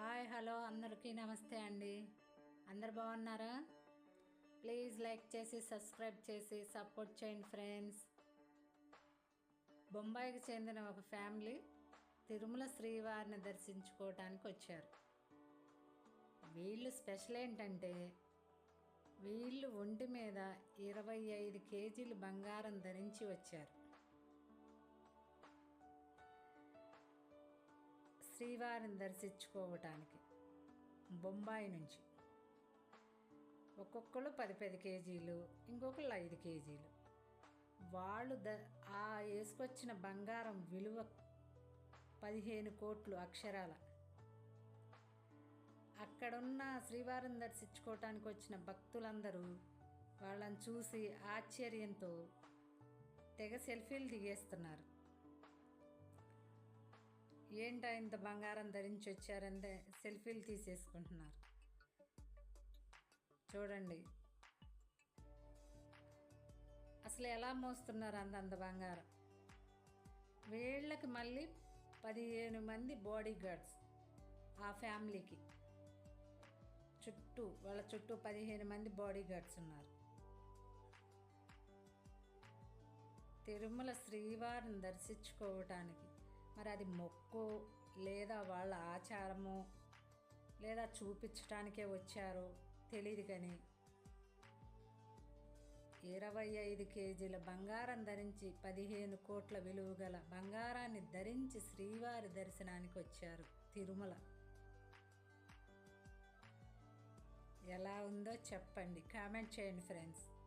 Hi hello అందరికీ నమస్తే అండి. అందరు బాగున్నారా? ప్లీజ్ లైక్ చేసి సబ్స్క్రైబ్ చేసి సపోర్ట్ చేయండి ఫ్రెండ్స్. బొంబాయికి చెందిన ఒక ఫ్యామిలీ తిరుమల శ్రీవారిని దర్శించుకోవటానికి వచ్చారు. వీళ్ళు స్పెషల్ ఏంటంటే వీళ్ళు ఒంటి మీద ఇరవై ఐదు కేజీలు బంగారం ధరించి వచ్చారు. శ్రీవారిని దర్శించుకోవటానికి బొంబాయి నుంచి. ఒక్కొక్కరు పది పది కేజీలు ఇంకొకళ్ళు ఐదు కేజీలు. వాళ్ళు ద ఆ వేసుకొచ్చిన బంగారం విలువ పదిహేను కోట్లు అక్షరాల. అక్కడున్న శ్రీవారిని దర్శించుకోవటానికి వచ్చిన భక్తులందరూ వాళ్ళని చూసి ఆశ్చర్యంతో తెగ సెల్ఫీలు దిగేస్తున్నారు. ఏంటో ఇంత బంగారం ధరించి వచ్చారంటే సెల్ఫీలు తీసేసుకుంటున్నారు? చూడండి. అసలు ఎలా మోస్తున్నారు అంత అంత బంగారం? వీళ్ళకి మళ్ళీ పదిహేను మంది బాడీ గార్డ్స్ ఆ ఫ్యామిలీకి. చుట్టూ వాళ్ళ చుట్టూ పదిహేను మంది బాడీ గార్డ్స్ ఉన్నారు. తిరుమల శ్రీవారిని దర్శించుకోవటానికి మరి అది మొక్కు లేదా వాళ్ళ ఆచారము లేదా చూపించడానికే వచ్చారు తెలియదు కానీ ఇరవై ఐదు కేజీల బంగారం ధరించి పదిహేను కోట్ల విలువ గల బంగారాన్ని ధరించి శ్రీవారి దర్శనానికి వచ్చారు తిరుమల. ఎలా ఉందో చెప్పండి. కామెంట్ చేయండి ఫ్రెండ్స్.